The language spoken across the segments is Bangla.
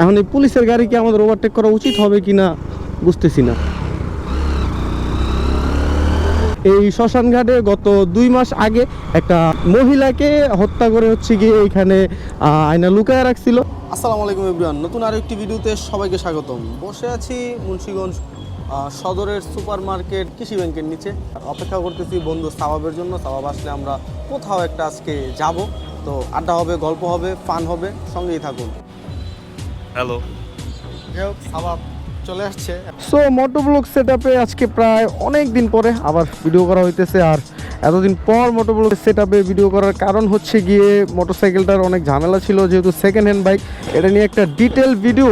এখন এই পুলিশের গাড়ি কি আমাদের ওভারটেক করা উচিত হবে কি না বুঝতেছি না। এই শ্মশান ঘাটে গত দুই মাস আগে একটা মহিলাকে হত্যা করে হচ্ছে গিয়ে এইখানে আয়না লুকায় রাখছিল। আসসালামু আলাইকুম এভরিওয়ান, নতুন আরও একটি ভিডিওতে সবাইকে স্বাগতম। বসে আছি মুন্সীগঞ্জ সদরের সুপার মার্কেট কৃষি ব্যাংকের নিচে। অপেক্ষা করতেছি বন্ধু সাবাবের জন্য। সাবাব আসলে আমরা কোথাও একটা আজকে যাব। তো আড্ডা হবে, গল্প হবে ফান হবে, সঙ্গেই থাকুন। হ্যালো সাবাব চলে আসছে। সো মোটোব্লগ সেট আপে আজকে প্রায় অনেক দিন পরে আবার ভিডিও করা হইতেছে। আর এতদিন পর মোটোব্লগ সেট আপে ভিডিও করার কারণ হচ্ছে গিয়ে মোটরসাইকেলটার অনেক ঝামেলা ছিল যেহেতু সেকেন্ড হ্যান্ড বাইক এটা নিয়ে একটা ডিটেল ভিডিও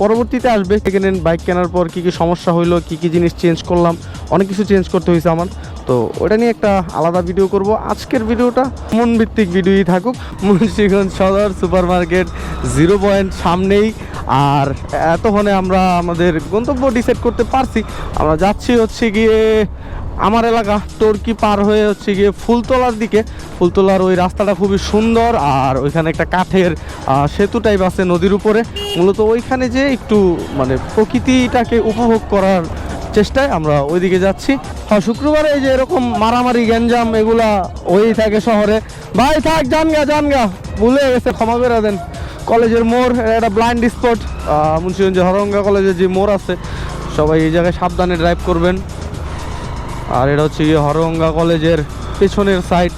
পরবর্তীতে আসবে। সেকেন্ড হ্যান্ড বাইক কেনার পর কী কী সমস্যা হইল কী কী জিনিস চেঞ্জ করলাম অনেক কিছু চেঞ্জ করতে হয়েছে আমার। তো ওটা নিয়ে একটা আলাদা ভিডিও করব। আজকের ভিডিওটা মন ভিত্তিক ভিডিওই থাকুক। মুন্সিগঞ্জ সদর সুপার মার্কেট জিরো পয়েন্ট সামনেই। আর এতক্ষণে আমরা আমাদের গন্তব্য ডিসাইড করতে পারছি। আমরা যাচ্ছি হচ্ছে গিয়ে আমার এলাকা, টর্কি পার হয়ে হচ্ছে গিয়ে ফুলতলার দিকে। ফুলতলার ওই রাস্তাটা খুবই সুন্দর, আর ওইখানে একটা কাঠের সেতু টাইপ আছে নদীর উপরে। মূলত ওইখানে যে একটু মানে প্রকৃতিটাকে উপভোগ করার চেষ্টায় আমরা ওইদিকে যাচ্ছি। হ্যাঁ শুক্রবারে এই যে এরকম মারামারি, গ্যাঞ্জাম এগুলা ওই থাকে শহরে। ভাই, থাক জানগা জানগা ভুলে গেছে, ক্ষমা করে দেন। কলেজের মোড়, এটা একটা ব্লাইন্ড স্পট মুন্সিগঞ্জের হরঙ্গা কলেজের যে মোড় আছে, সবাই এই জায়গায় সাবধানে ড্রাইভ করবেন। আর এটা হচ্ছে গিয়ে হরঙ্গা কলেজের পেছনের সাইড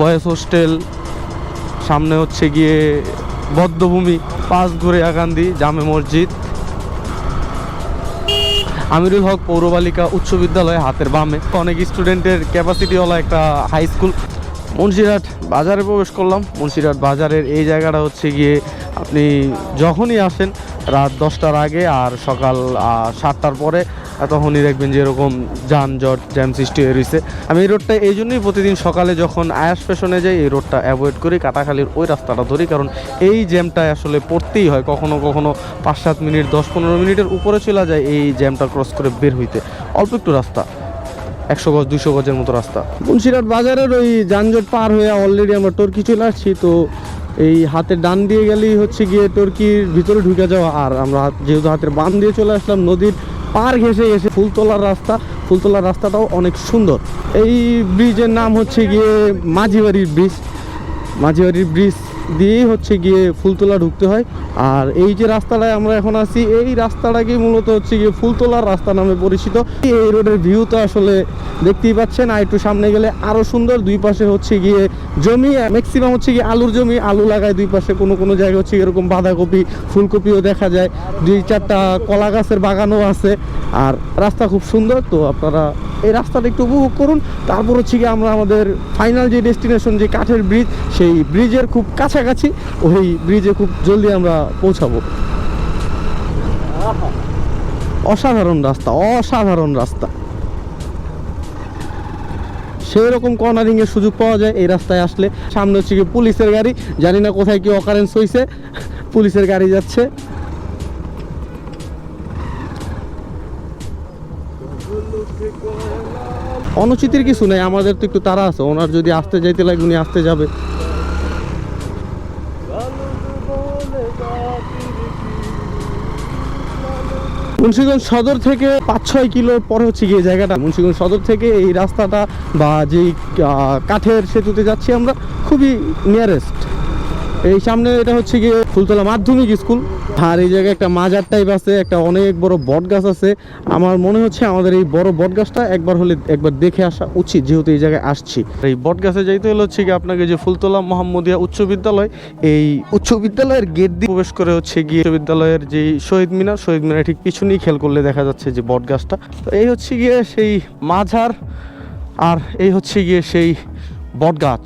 বয়েস হোস্টেল। সামনে হচ্ছে গিয়ে বদ্ধভূমি পাঁচ ঘুরে আকান্দি জামে মসজিদ। আমিরুল হক পৌরবালিকা উচ্চ বিদ্যালয়, হাতের বামে। অনেক স্টুডেন্টের ক্যাপাসিটি হলো একটা হাই স্কুল মুন্সিরহাট বাজারে প্রবেশ করলাম। মুন্সিরহাট বাজারের এই জায়গাটা হচ্ছে গিয়ে আপনি যখনই আসেন, রাত দশটার আগে আর সকাল সাতটার পরে তখনই দেখবেন যে এরকম যানজট, জ্যাম সৃষ্টি হয়ে রয়েছে। আমি এই রোডটা এই জন্যই প্রতিদিন সকালে যখন আয়াস ফ্যাশনে যাই, এই রোডটা অ্যাভয়েড করি, কাটাখালির ওই রাস্তাটা ধরি, কারণ এই জ্যামটায় আসলে পড়তেই হয় কখনো কখনো পাঁচ সাত মিনিট দশ পনেরো মিনিটের উপরে চলে যায় এই জ্যামটা ক্রস করে বের হইতে। অল্প একটু রাস্তা, একশো গজ দুশো গজের মতো রাস্তা। মুন্সিরহাট বাজারের ওই যানজট পার হয়ে অলরেডি আমরা টর্কি চলে আসছি, তো এই হাতের ডান দিয়ে গেলেই হচ্ছে গিয়ে টর্কির ভিতরে ঢুকে যাওয়া। আর আমরা যেহেতু হাতের বাম দিয়ে চলে আসলাম নদীর পার ঘেসে গেছে ফুলতলার রাস্তা, ফুলতলার রাস্তাটাও অনেক সুন্দর। এই ব্রিজের নাম হচ্ছে গিয়ে মাঝিবাড়ির ব্রিজ। মাঝিবাড়ির ব্রিজ দিয়েই হচ্ছে গিয়ে ফুলতলা ঢুকতে হয়। আর এই যে রাস্তাটায় আমরা এখন আছি, এই রাস্তাটাকে মূলত হচ্ছে গিয়ে ফুলতলার রাস্তা নামে পরিচিত। এই রোডের ভিউ তো আসলে দেখতেই পাচ্ছেন, আর একটু সামনে গেলে আরও সুন্দর। দুই পাশে হচ্ছে গিয়ে জমি ম্যাক্সিমাম হচ্ছে গিয়ে আলুর জমি, আলু লাগায় দুই পাশে কোনো কোনো জায়গায় হচ্ছে এরকম বাঁধাকপি, ফুলকপিও দেখা যায়। দুই চারটা কলা গাছের বাগানও আছে, আর রাস্তা খুব সুন্দর। তো আপনারা এই রাস্তাটা একটু উপভোগ করুন। তারপর হচ্ছে গিয়ে আমরা আমাদের ফাইনাল যে ডেস্টিনেশন যে কাঠের ব্রিজ সেই ব্রিজের খুব কাছাকাছি ওই ব্রিজে খুব জলদি আমরা পৌঁছাবো। অসাধারণ রাস্তা অসাধারণ রাস্তা। সেই রকম কর্নারিং এর সুযোগ পাওয়া যায় এই রাস্তায় আসলে। সামনে হচ্ছে কি পুলিশের গাড়ি, জানি না কোথায় কি অকারেন্স হয়েছে পুলিশের গাড়ি যাচ্ছে। অনুচিতের কিছু নেই, আমাদের তো একটু তারা আছে, ওনার যদি আসতে যাইতে লাগে উনি আসতে যাবে। মুন্সিগঞ্জ সদর থেকে পাঁচ ছয় কিলো পরে হচ্ছে গিয়ে জায়গাটা। মুন্সিগঞ্জ সদর থেকে এই রাস্তাটা বা যেই কাঠের সেতুতে যাচ্ছি আমরা, খুবই নিয়ারেস্ট এই সামনে এটা হচ্ছে গিয়ে ফুলতলা মাধ্যমিক স্কুল। আর এই জায়গায় একটা মাজার টাইপ আছে, একটা অনেক বড় বট গাছ আছে। আমার মনে হচ্ছে আমাদের এই বড় বট গাছটা একবার হলে একবার দেখে আসা উচিত, যেহেতু এই জায়গায় আসছি। এই বট গাছে যাইতে হলে হচ্ছে গিয়ে আপনাকে যে ফুলতলা মোহাম্মদিয়া উচ্চ বিদ্যালয়, এই উচ্চ বিদ্যালয়ের গেট দিয়ে প্রবেশ করে হচ্ছে গিয়ে বিদ্যালয়ের যে শহীদ মিনার শহীদ মিনার ঠিক পিছনেই খেয়াল করলে দেখা যাচ্ছে যে বট গাছটা তো এই হচ্ছে গিয়ে সেই মাঝার, আর এই হচ্ছে গিয়ে সেই বট গাছ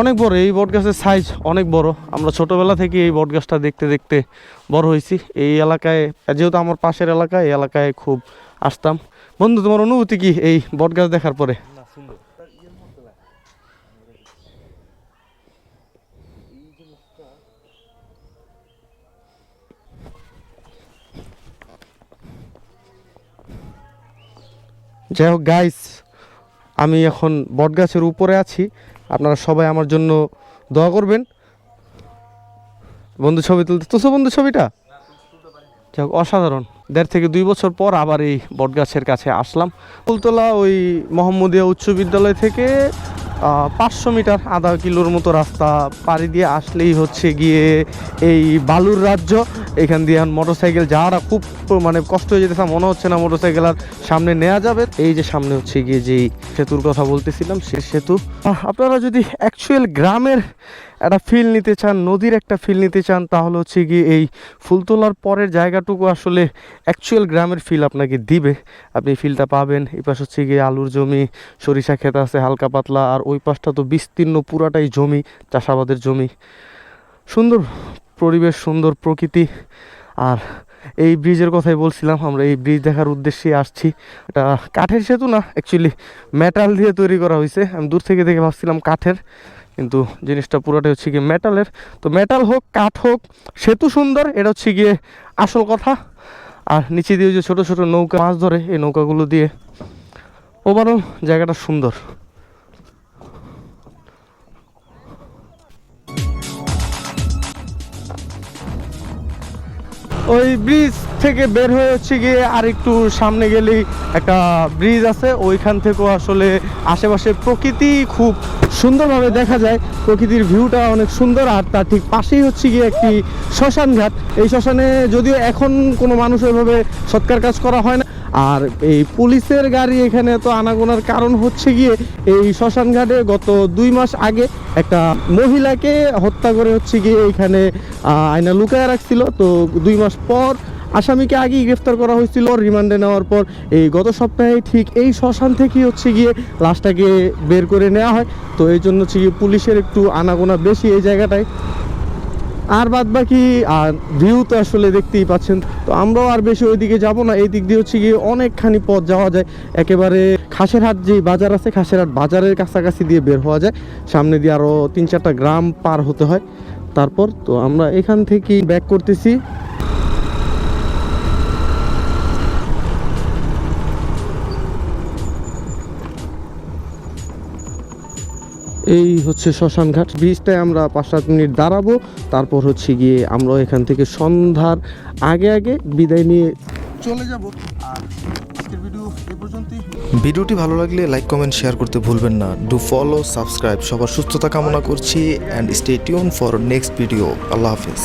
অনেক বড় এই বট গাছের সাইজ অনেক বড়। আমরা ছোটবেলা থেকে এই বট গাছটা দেখতে দেখতে বড় হয়েছি। এই এলাকায় যেহেতু আমার পাশের এলাকা এই এলাকায় খুব আসতাম। বন্ধু তোমার অনুভূতি কি এই বট গাছ দেখার পরে? যাই হোক গাইস আমি এখন বটগাছের উপরে আছি। আপনারা সবাই আমার জন্য দোয়া করবেন। বন্ধু ছবি তুলতে তুলছো বন্ধু ছবিটা? যাক, অসাধারণ। দেড় থেকে দুই বছর পর আবার এই বটগাছের কাছে আসলাম। ফুলতলা ওই মোহাম্মদিয়া উচ্চ বিদ্যালয় থেকে পাঁচশো মিটার আধা কিলোর মতো রাস্তা পাড়ি দিয়ে আসলেই হচ্ছে গিয়ে এই বালুর রাজ্য। এখান দিয়ে মোটর সাইকেল যাওয়াটা খুব মানে কষ্ট হয়ে যেতেছে, মনে হচ্ছে না মোটর সাইকেল আর সামনে নেওয়া যাবে। এই যে সামনে হচ্ছে গিয়ে যেই সেতুর কথা বলতেছিলাম, সে সেতু। আপনারা যদি অ্যাকচুয়াল গ্রামের একটা ফিল নিতে চান, নদীর একটা ফিল নিতে চান, তাহলে হচ্ছে গিয়ে এই ফুল তোলার পরের জায়গাটুকু আসলে অ্যাকচুয়াল গ্রামের ফিল আপনাকে দিবে। আপনি ফিলটা পাবেন। এই পাশ হচ্ছে গিয়ে আলুর জমি, সরিষা ক্ষেত আছে হালকা পাতলা, আর ওই পাশটা তো বিস্তীর্ণ পুরাটাই জমি, চাষাবাদের জমি। সুন্দর পরিবেশ সুন্দর প্রকৃতি। আর এই ব্রিজের কথাই বলছিলাম, আমরা এই ব্রিজ দেখার উদ্দেশ্যে আসছি। এটা কাঠের সেতু না অ্যাকচুয়ালি মেটাল দিয়ে তৈরি করা হয়েছে। আমি দূর থেকে দেখে ভাবছিলাম কাঠের, কিন্তু জিনিসটা পুরোটাই হচ্ছে গিয়ে মেটালের তো মেটাল হোক, কাঠ হোক, সেতু সুন্দর, এটা হচ্ছে গিয়ে আসল কথা। আর নিচে দিয়ে যে ছোটো ছোটো নৌকা, মাছ ধরে, এই নৌকাগুলো দিয়ে। ওভারঅল জায়গাটা সুন্দর। ওই ব্রিজ থেকে বের হয়ে হচ্ছে গিয়ে আর একটু সামনে গেলেই একটা ব্রিজ আছে। ওইখান থেকেও আসলে আশেপাশে প্রকৃতি খুব সুন্দরভাবে দেখা যায়। প্রকৃতির ভিউটা অনেক সুন্দর, আর তার ঠিক পাশেই হচ্ছে গিয়ে একটি শ্মশান ঘাট এই শ্মশানে যদিও এখন কোনো মানুষ ওইভাবে সৎকার কাজ করা হয় না আর এই পুলিশের গাড়ি এখানে তো আনাগোনার কারণ হচ্ছে গিয়ে এই শ্মশান ঘাটে গত দুই মাস আগে একটা মহিলাকে হত্যা করে হচ্ছে গিয়ে এখানে আয়না লুকায় রাখছিল। তো দুই মাস পর আসামিকে আগেই গ্রেফতার করা হয়েছিল। রিমান্ডে নেওয়ার পর এই গত সপ্তাহে ঠিক এই শ্মশান থেকেই হচ্ছে গিয়ে লাশটাকে বের করে নেওয়া হয়। তো এই জন্য হচ্ছে গিয়ে পুলিশের একটু আনাগোনা বেশি এই জায়গাটায়। আর বাদ বাকি, আর ভিউ তো আসলে দেখতেই পাচ্ছেন। তো আমরাও আর বেশি ওইদিকে যাব না এই দিক দিয়ে হচ্ছে গিয়ে অনেকখানি পথ যাওয়া যায়। একেবারে খাসের হাট যে বাজার আছে খাসের হাট বাজারের কাছাকাছি দিয়ে বের হওয়া যায়। সামনে দিয়ে আরও তিন চারটা গ্রাম পার হতে হয়। তারপর তো আমরা এখান থেকে ব্যাক করতেছি। এই হচ্ছে শ্মশানঘাট ব্রিজটায় আমরা পাঁচ সাত মিনিট দাঁড়াবো, তারপর হচ্ছে গিয়ে আমরা এখান থেকে সন্ধ্যার আগে আগে বিদায় নিয়ে চলে যাব। আর ভিডিওটি ভালো লাগলে লাইক, কমেন্ট, শেয়ার করতে ভুলবেন না। Do follow, subscribe. সবার সুস্থতা কামনা করছি and stay tune for next video আল্লাহ হাফেজ।